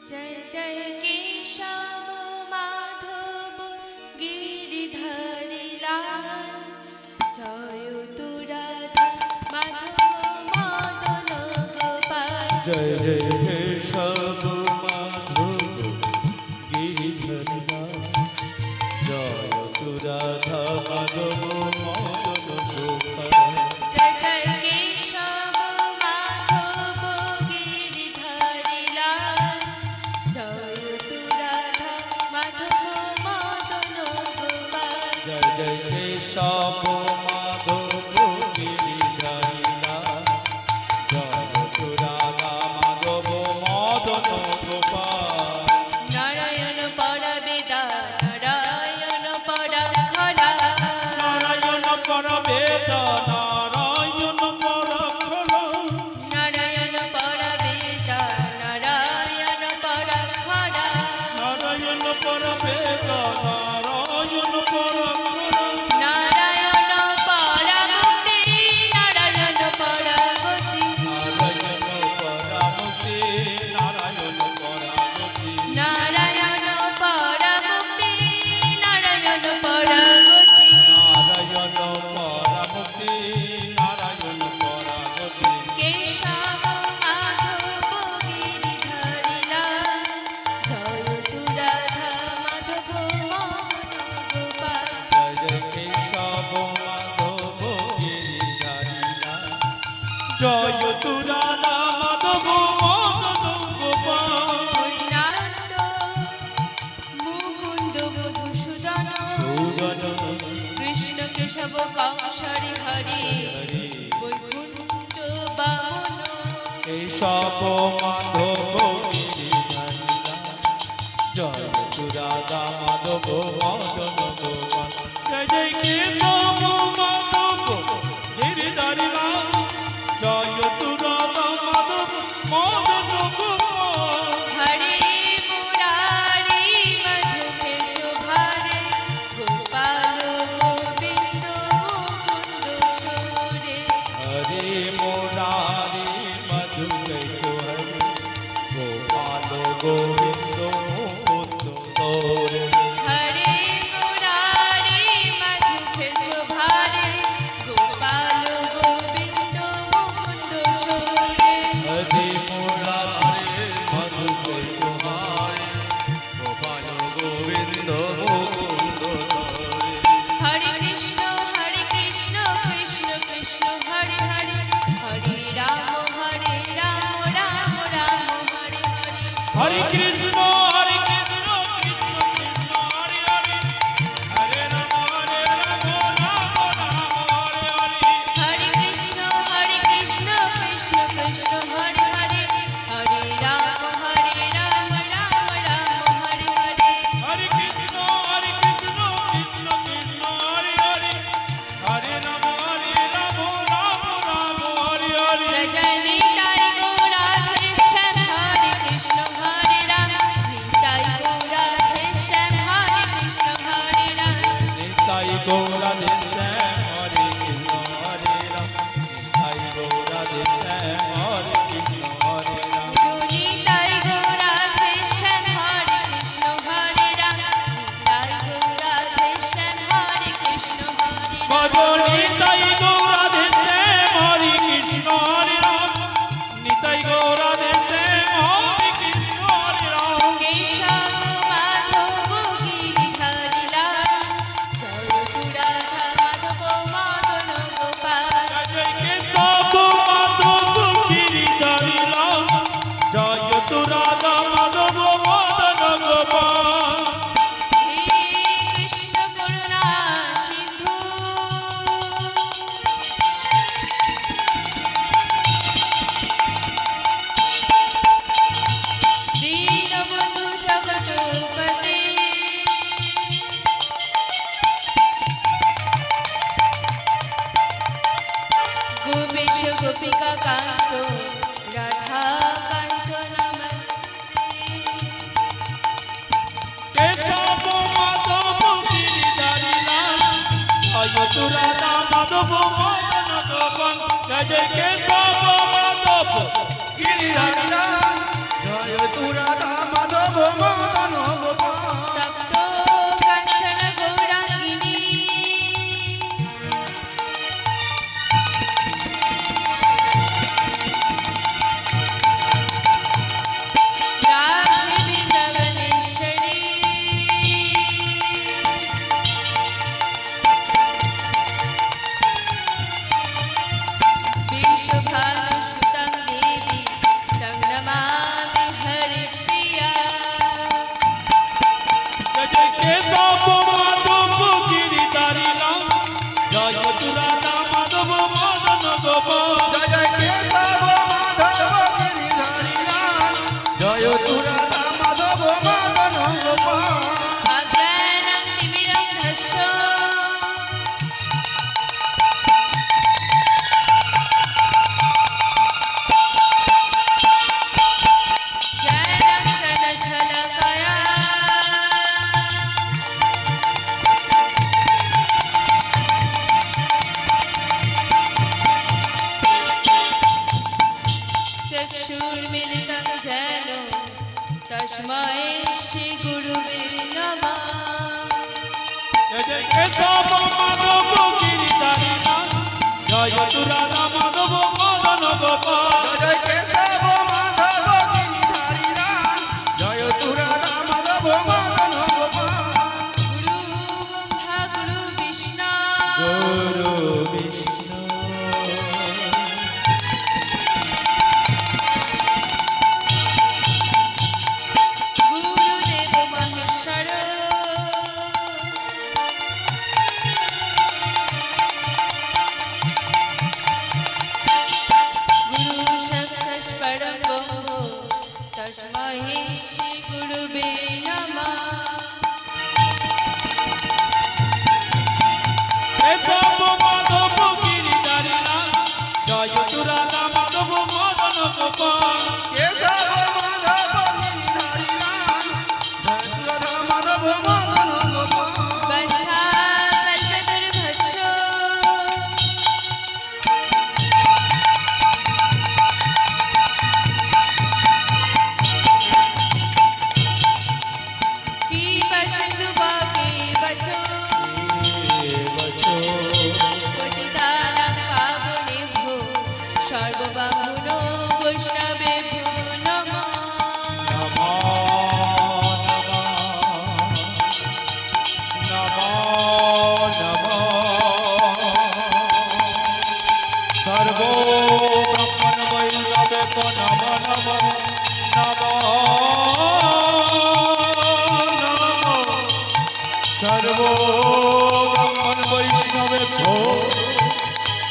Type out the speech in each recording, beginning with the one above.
জয় জয় কেশব মাধব গিরিধারী লাল জয় তুরা মাধব মদন গোপাল জয় জয় কেশব মাধব গিরিধারী লাল জয় তুরাধা মথুরানা মাধব মদন গোপাল কৃষ্ণ কেশব কামসারি হরি বৈকুণ্ঠ বামন কেশব মাধব জয় মথুরানা মাধব মদন গোপাল জয় জয় Hare Krishna! গোপিকা কান্ত রাধা কান্ত নমস্তে। কেশব মাধব গিরিধারীলাল জয় তুরা মাধব মদন চক্ষুর্মিলিतं যেন তস্मै শ্রী গুরুবে নমঃ। জয় জয় কেশব মাধব গিরিধারী নাথ জয় তু রাধা মাধব মদন গোপাল জয় কেশব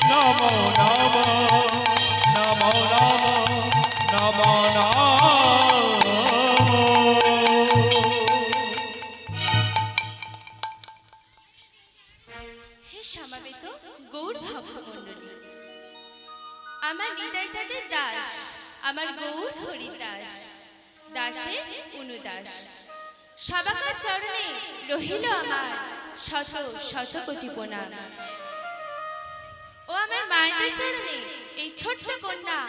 নম নম নম আমার দাস আমার গৌর হরিদাস দাসের অনুদাস। সবাকার চরণে রহিল আমার শত শত কোটি প্রণাম ও আমার মায়ের চরণে এই ছোট্ট কন্যা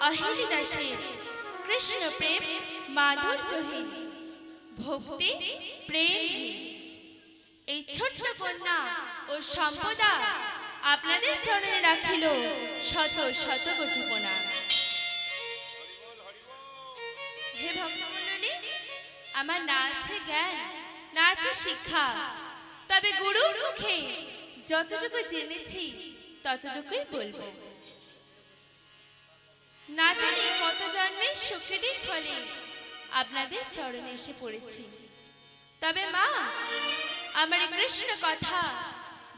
অহিলি দাসের কৃষ্ণ প্রেম মাধুর মাধুর্যহীন ভক্তি প্রেমহীন এই ছোট্ট কন্যা ও সম্পদা আপনাদের চরণে রাখিল শত শত কোটি প্রণাম হে আমার না আছে জ্ঞান, না আছে শিক্ষা তবে গুরুর মুখে যতটুকু জেনেছি, ততটুকুই বলব। না জানি কত জন্মের সুখেরই ফলে আপনাদের চরণে এসে পড়েছি। তবে মা, আমার কৃষ্ণ কথা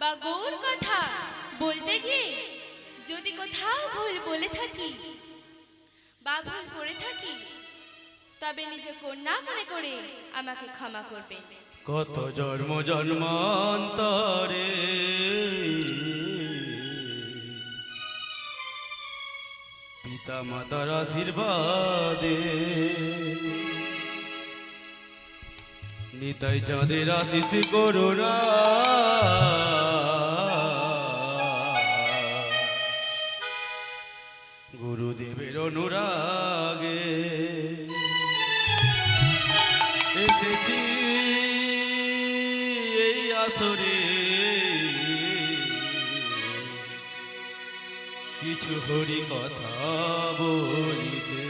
বা গৌর কথা বলতে গিয়ে যদি কোথাও ভুল বলে থাকি বা ভুল করে থাকি, তবে নিজে কন্যা মনে করে আমাকে ক্ষমা করবে কত জন্ম জন্মান্তরে? পিতা মাতার আশীর্বাদে। নিতাই চাঁদের আশিস করুণা। গুরুদেবের অনুরাগে। এসেছি আসরে কিছু হরি কথা বলিতে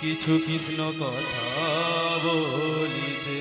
কিছু কৃষ্ণ কথা বলিতে।